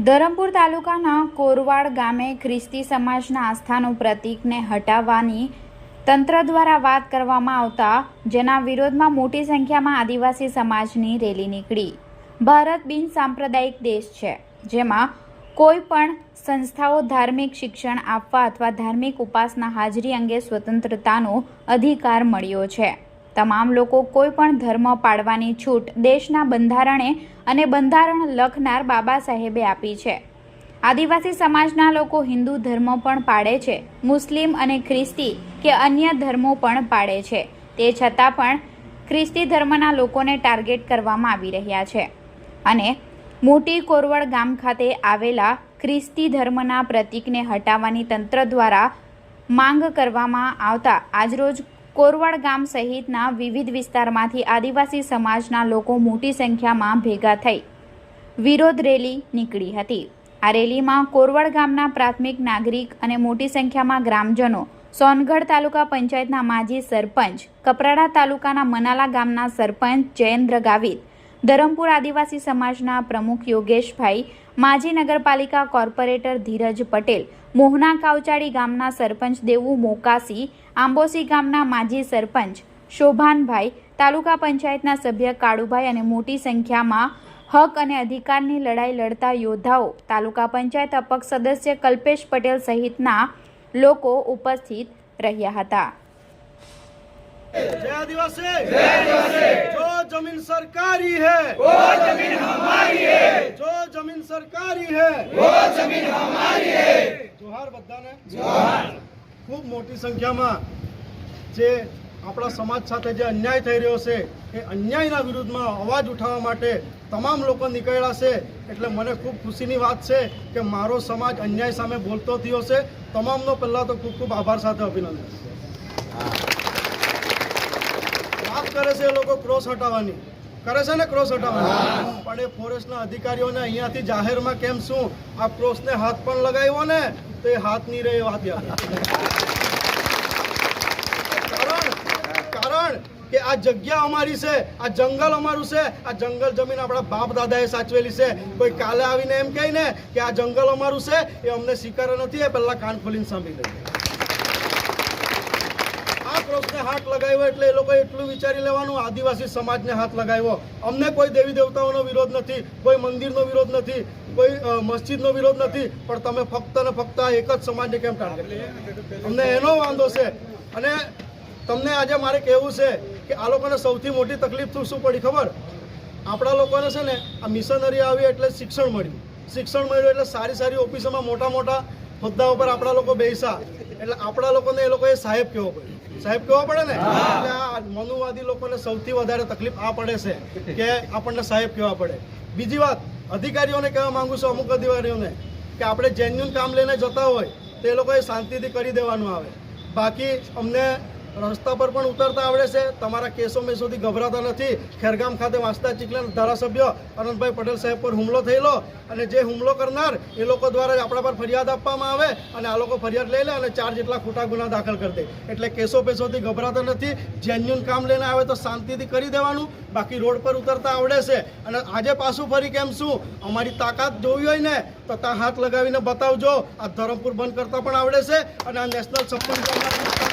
ધરમપુર તાલુકાના કોરવાડ ગામે ખ્રિસ્તી સમાજના આસ્થાનું પ્રતીકને હટાવવાની તંત્ર દ્વારા વાત કરવામાં આવતા, જેના વિરોધમાં મોટી સંખ્યામાં આદિવાસી સમાજની રેલી નીકળી. ભારત બિન સાંપ્રદાયિક દેશ છે, જેમાં કોઈ પણ સંસ્થાઓ ધાર્મિક શિક્ષણ આપવા અથવા ધાર્મિક ઉપાસના હાજરી અંગે સ્વતંત્રતાનો અધિકાર મળ્યો છે. તમામ લોકો કોઈ પણ ધર્મ પાળવાની છૂટ દેશના બંધારણે અને બંધારણ લખનાર બાબા સાહેબે આપી છે. આદિવાસી સમાજના લોકો હિન્દુ ધર્મ પણ પાળે છે, મુસ્લિમ અને ખ્રિસ્તી કે અન્ય ધર્મો પણ પાળે છે. તે છતાં પણ ખ્રિસ્તી ધર્મના લોકોને ટાર્ગેટ કરવામાં આવી રહ્યા છે. અને મોટી કોરવડ ગામ ખાતે આવેલા ખ્રિસ્તી ધર્મના પ્રતીકને હટાવવાની તંત્ર દ્વારા માંગ કરવામાં આવતા આજરોજ કોરવાડ ગામ સહિતના વિવિધ વિસ્તારમાંથી આદિવાસી સમાજના લોકો મોટી સંખ્યામાં ભેગા થઈ વિરોધ રેલી નીકળી હતી. આ રેલીમાં કોરવાડ ગામના પ્રાથમિક નાગરિક અને મોટી સંખ્યામાં ગ્રામજનો, સોનગઢ તાલુકા પંચાયતના માજી સરપંચ, કપરાડા તાલુકાના મનાલા ગામના સરપંચ જયેન્દ્ર ગાવિત ધરમપુર આદિવાસી સમાજના પ્રમુખ યોગેશભાઈ, માજી નગરપાલિકા કોર્પોરેટર ધીરજ પટેલ, મોહના કાવચાળી ગામના સરપંચ દેવું મોકાસી, આંબોસી ગામના માજી સરપંચ શોભાનભાઈ, તાલુકા પંચાયતના સભ્ય કાળુભાઈ અને મોટી સંખ્યામાં હક અને અધિકારની લડાઈ લડતા યોદ્ધાઓ, તાલુકા પંચાયત અપક્ષ સદસ્ય કલ્પેશ પટેલ સહિતના લોકો ઉપસ્થિત રહ્યા હતા. જય આદિવાસી! જય આદિવાસી! जमीन सरकारी है वो जमीन हमारी है जो जमीन सरकारी है वो जमीन हमारी है જોહાર બધાને જોહાર ખૂબ મોટી સંખ્યામાં જે આપણા સમાજ સાથે જે અન્યાય થઈ રહ્યો છે એ અન્યાયના વિરુદ્ધમાં અવાજ ઉઠાવવા માટે તમામ લોકો નીકળ્યા છે એટલે મને ખૂબ ખુશીની વાત છે કે મારો સમાજ અન્યાય સામે બોલતો થયો છે તમામનો પહેલાં તો ખૂબ ખૂબ આભાર સાથે અભિનંદન વાત કરે છે એ લોકો ક્રોસ હટાવવાની. કરે છે ને ક્રોસ હટાવવાની? પણ એ ફોરેસ્ટના અધિકારીઓને અહીંયાથી જાહેરમાં કેમ શું? આ ક્રોસને હાથ પણ લગાવ્યો ને તો એ હાથ નહીં રહે વાત યાદ કારણ કે આ જગ્યા અમારી છે આ જંગલ અમારું છે આ જંગલ જમીન આપણા બાપ દાદાએ સાચવેલી છે. કોઈ કાલે આવીને એમ કહે ને કે આ જંગલ અમારું છે એ અમને સ્વીકાર નથી એ પહેલાં કાન ખોલીને સાંભળી લઈએ. આ હાથ લગાવ્યો એટલે એ લોકોએ એટલું વિચારી લેવાનું, આદિવાસી સમાજને હાથ લગાવ્યો. અમને કોઈ દેવી દેવતાઓનો વિરોધ નથી, કોઈ મંદિરનો વિરોધ નથી, કોઈ મસ્જિદનો વિરોધ નથી, પણ તમે ફક્ત ને ફક્ત એક જ સમાજને કેમ ટાર્ગેટ અમને એનો વાંધો છે. અને તમને આજે મારે કહેવું છે કે આ લોકોને સૌથી મોટી તકલીફ શું શું પડી ખબર? આપણા લોકોને છે ને, આ મિશનરી આવી એટલે શિક્ષણ મળ્યું. શિક્ષણ મળ્યું એટલે સારી સારી ઓફિસોમાં મોટા મોટા હોદ્દા ઉપર આપણા લોકો બેસા એટલે આપણા લોકોને એ લોકોએ સાહેબ કહેવો પડે સાહેબ કહેવો પડે ને? આ મનુવાદી લોકોને સૌથી વધારે તકલીફ આ પડે છે કે આપણને સાહેબ કહેવા પડે. બીજી વાત, અધિકારીઓને કહેવા માંગુ છું અમુક અધિકારીઓને કે આપણે જેન્યુન કામ લઈને જતા હોય તો એ લોકોએ શાંતિથી કરી દેવાનું આવે. બાકી અમને રસ્તા પર પણ ઉતરતા આવડે છે. તમારા કેસો મેસોથી ગભરાતા નથી. ખેરગામ ખાતે વાંસદા ચીકલા ધારાસભ્ય અનંતભાઈ પટેલ સાહેબ પર હુમલો થયેલો અને જે હુમલો કરનાર એ લોકો દ્વારા જ આપણા પર ફરિયાદ આપવામાં આવે અને આ લોકો ફરિયાદ લઈ લે અને ચાર જેટલા ખોટા ગુના દાખલ કરી દે. એટલે કેસો પેસોથી ગભરાતા નથી. જેન્યુન કામ લઈને આવે તો શાંતિથી કરી દેવાનું. બાકી રોડ પર ઉતરતા આવડે છે. અને આજે પાછું ફરી કેમ શું? અમારી તાકાત જોવી હોય ને તો ત્યાં હાથ લગાવીને બતાવજો. આ ધરમપુર બંધ કરતા પણ આવડે છે અને આ નેશનલ સપ્તમ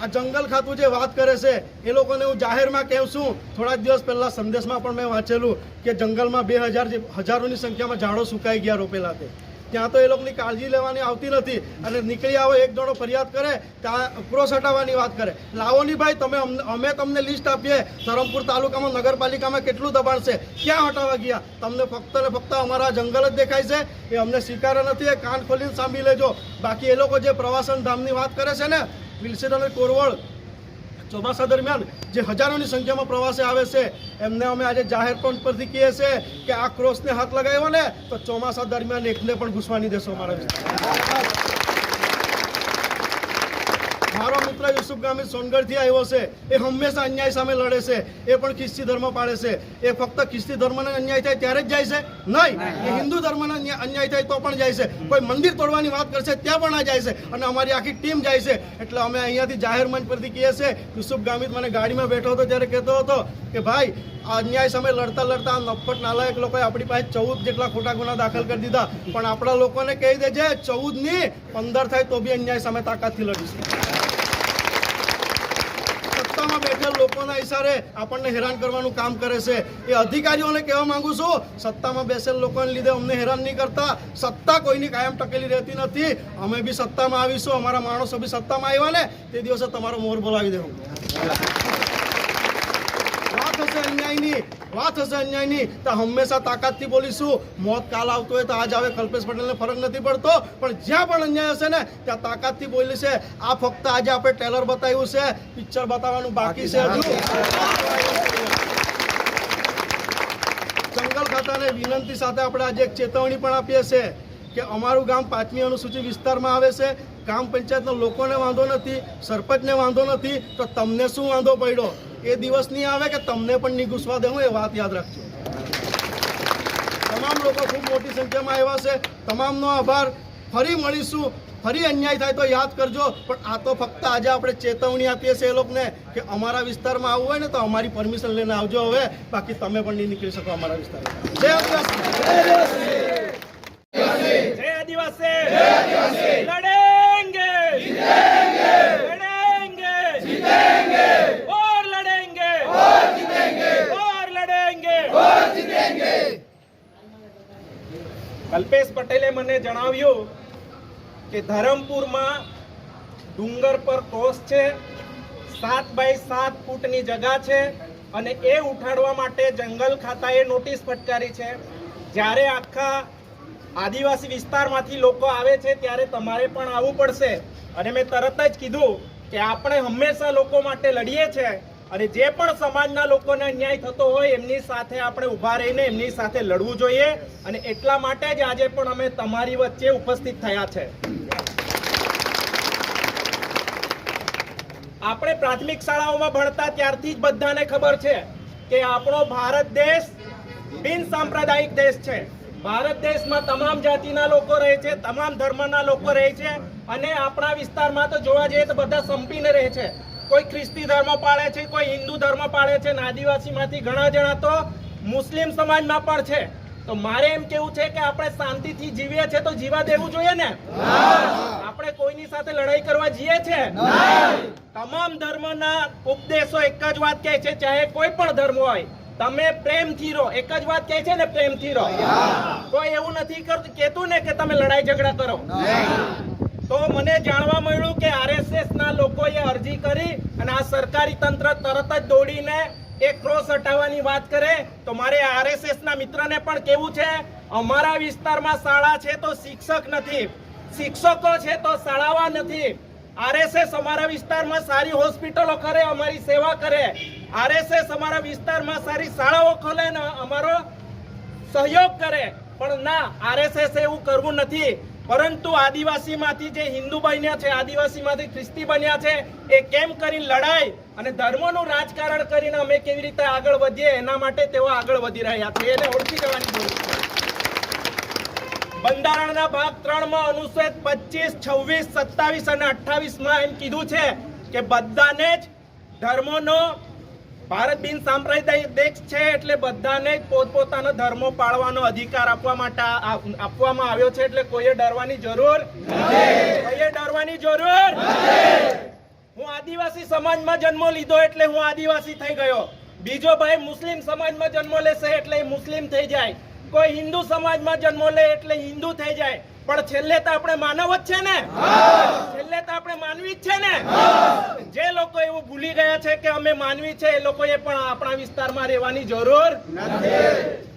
આ જંગલ ખાતું જે વાત કરે છે, એ લોકોને હું જાહેરમાં કહું છું થોડા દિવસ પહેલાં સંદેશમાં પણ મેં વાંચેલું કે જંગલમાં બે હજાર હજારોની સંખ્યામાં ઝાડો સુકાઈ ગયા રોપેલા તે. ત્યાં તો એ લોકોની કાળજી લેવાની આવતી નથી અને નીકળી આવો એક જણો ફરિયાદ કરે, ત્યાં ક્રોસ હટાવવાની વાત કરે. લાવો ની ભાઈ, તમે અમે તમને લિસ્ટ આપીએ, ધરમપુર તાલુકામાં, નગરપાલિકામાં કેટલું દબાણ છે, ક્યાં હટાવવા ગયા? તમને ફક્ત ને ફક્ત અમારા જંગલ જ દેખાય છે, એ અમને સ્વીકાર નથી, એ કાન ખોલીને સાંભળી લેજો. બાકી એ લોકો જે પ્રવાસન ધામની વાત કરે છે ને વિલસેટ અને કોરવળ ચોમાસા દરમિયાન જે હજારોની સંખ્યામાં પ્રવાસે આવે છે, એમને અમે આજે જાહેર પણ પરથી કહીએ છીએ કે આ ક્રોસને હાથ લગાવ્યો ને, તો ચોમાસા દરમિયાન એકને પણ ઘૂસવાની દેશો અમારા મારો મિત્ર યુસુફ ગામિત સોનગઢથી આવ્યો છે. એ હંમેશા અન્યાય સામે લડે છે. એ પણ ખ્રિસ્તી ધર્મ પાડે છે. એ ફક્ત ખ્રિસ્તી ધર્મને અન્યાય થાય ત્યારે જ જાય છે? નહીં. એ હિન્દુ ધર્મને અન્યાય થાય તો પણ જાય છે. કોઈ મંદિર તોડવાની વાત કરશે ત્યાં પણ આ જાય છે. અને અમારી આખી ટીમ જાય છે. એટલે અમે અહીંયાથી જાહેર મંચ પરથી કહીએ છીએ, યુસુફ ગામિત મને ગાડીમાં બેઠો હતો ત્યારે કહેતો હતો કે, ભાઈ, આ અન્યાય સામે લડતા લડતા આ નફટ નાલાયક લોકોએ આપણી પાસે ચૌદ જેટલા ખોટા ગુના દાખલ કરી દીધા. પણ આપણા લોકોને કહી દેજે ચૌદની પંદર થાય તો બી અન્યાય સામે તાકાતથી લડીશું. સત્તામાં બેઠેલ લોકોના ઈશારે આપણને હેરાન કરવાનું કામ કરે છે. એ અધિકારીઓને કહેવા માંગુ છું, સત્તામાં બેસેલ લોકોને લીધે અમને હેરાન નહીં કરતા. સત્તા કોઈની કાયમ ટકેલી રહેતી નથી. અમે બી સત્તામાં આવીશું, અમારા માણસો બી સત્તામાં આવ્યા ને, તે દિવસે તમારો મોર બોલાવી દેવું. વાત હશે અન્યાયની વાત હશે અન્યાયની તો હંમેશા તાકાતથી બોલીશું. મોત કાલ આવતો હોય તો આજ આવે કલ્પેશ પટેલને ફરક નથી પડતો. પણ જ્યાં પણ અન્યાય હશે ને ત્યાં તાકાતથી બોલી છે આ ફક્ત આજે આપણે ટ્રેલર બતાવ્યું છે. પિક્ચર બતાવવાનું બાકી છે હજુ. જંગલ ખાતાને વિનંતી સાથે આપણે આજે એક ચેતવણી પણ આપીએ છીએ કે અમારું ગામ પાંચમી અનુસૂચિત વિસ્તારમાં આવે છે. ગ્રામ પંચાયતના લોકોને વાંધો નથી સરપંચને વાંધો નથી. તો તમને શું વાંધો પડ્યો? એ દિવસ નહીં આવે કે તમને પણ નહીં ઘૂસવા દેવું એ વાત યાદ રાખજો. તમામ લોકો ખૂબ મોટી સંખ્યામાં આવ્યા છે. તમામનો આભાર. ફરી મળીશું. ફરી અન્યાય થાય તો યાદ કરજો. પણ આ તો ફક્ત આજે આપણે ચેતવણી આપીએ છીએ એ લોકોને કે અમારા વિસ્તારમાં આવવું હોય ને તો અમારી પરમિશન લઈને આવજો હવે. બાકી તમે પણ નહીં નીકળી શકો અમારા વિસ્તારમાં. જય કલ્પેશ પટેલે મને જણાવ્યું કે ધરમપુરમાં ડુંગર પર કોસ છે, સાત બાય સાત ફૂટની જગા છે અને એ ઉઠાડવા માટે જંગલ ખાતાએ નોટિસ ફટકારી છે. જ્યારે આખા આદિવાસી વિસ્તારમાંથી લોકો આવે છે ત્યારે તમારે પણ આવવું પડશે. અને મેં તરત જ કીધું કે આપણે હંમેશા લોકો માટે લડીએ છીએ. અને જે પણ સમાજના લોકોને અન્યાય થતો હોય એમની સાથે આપણે ઊભા રહીને એમની સાથે લડવું જોઈએ. અને એટલા માટે જ આજે પણ અમે તમારી વચ્ચે ઉપસ્થિત થયા છે. આપણે પ્રાથમિક શાળાઓમાં ભણતા ત્યારથી જ બધાને ખબર છે કે આપણો ભારત દેશ બિન સાંપ્રદાયિક દેશ છે. ભારત દેશમાં તમામ જાતિના લોકો રહે છે, તમામ ધર્મના લોકો રહે છે. અને આપણા વિસ્તારમાં તો જોવા જઈએ તો બધા સંપીને રહે છે. કોઈ ખ્રિસ્તી ધર્મ પાળે છે, કોઈ હિન્દુ ધર્મ પાળે છે અને આદિવાસીમાંથી ઘણા જણા તો મુસ્લિમ સમાજમાં પણ છે. તો મારે એમ કેવું છે કે આપણે શાંતિથી જીવીએ છીએ તો જીવા દેવું જોઈએ ને? આપણે કોઈની સાથે લડાઈ કરવા જઈએ છે? તમામ ધર્મના ઉપદેશો એક જ વાત કહે છે, ચાહે કોઈ પણ ધર્મ હોય. તમે પ્રેમથી રહો, એક જ વાત કહે છે ને, પ્રેમથી રહો. કોઈ એવું નથી કરતું કેતું ને કે તમે લડાઈ ઝઘડા કરો. તો મને જાણવા મળ્યું કે આરએસએસ ના લોકોએ અરજી કરી અને આ સરકારી તંત્ર તરત જ દોડીને એક ક્રોસ હટાવવાની વાત કરે. તો મારે આરએસએસ ના મિત્રને પણ કેવું છે? અમારા વિસ્તારમાં શાળા છે તો શિક્ષક નથી. શિક્ષકો છે તો શાળાવા નથી. આરએસએસ અમારા વિસ્તારમાં સારી હોસ્પિટલો કરે, અમારી સેવા કરે. આરએસએસ અમારા વિસ્તારમાં સારી શાળાઓ ખોલે ને અમારો સહયોગ કરે. પણ ના આરએસએસ એવું કરવું નથી. પરંતુ આદિવાસીમાંથી જે હિન્દુ બન્યા છે, આદિવાસીમાંથી ખ્રિસ્તી બન્યા છે, એ કેમ કરી લડાઈ અને ધર્મનું રાજકારણ કરીને અમે કેવી રીતે આગળ વધીએ, એના માટે તેઓ આગળ વધી રહ્યા છે. એને ઓળખી જવાની જરૂર બંધારણના ભાગ ત્રણમાં અનુચ્છેદ પચીસ, છવ્વીસ, સત્તાવીસ અને અઠ્ઠાવીસમાં એમ કીધું છે કે બધાને જ ધર્મોનો ભારત બિન સાંપ્રદાયિક દેશ છે એટલે બધાને પોતપોતાનો ધર્મો પાળવાનો અધિકાર આપવા માટે આપવામાં આવ્યો છે એટલે કોઈએ ડરવાની જરૂર કોઈએ ડરવાની જરૂર હું આદિવાસી સમાજમાં જન્મ લીધો એટલે હું આદિવાસી થઈ ગયો. બીજો ભાઈ મુસ્લિમ સમાજમાં જન્મ લેશે એટલે મુસ્લિમ થઈ જાય. કોઈ હિન્દુ સમાજમાં જન્મ લે એટલે હિન્દુ થઈ જાય. પણ છેલ્લે તો આપણે માનવ જ છે ને? છેલ્લે તો આપણે માનવી જ છે ને? જે લોકો એવું ભૂલી ગયા છે કે અમે માનવી છે, એ લોકોએ પણ આપણા વિસ્તારમાં રહેવાની જરૂર નથી.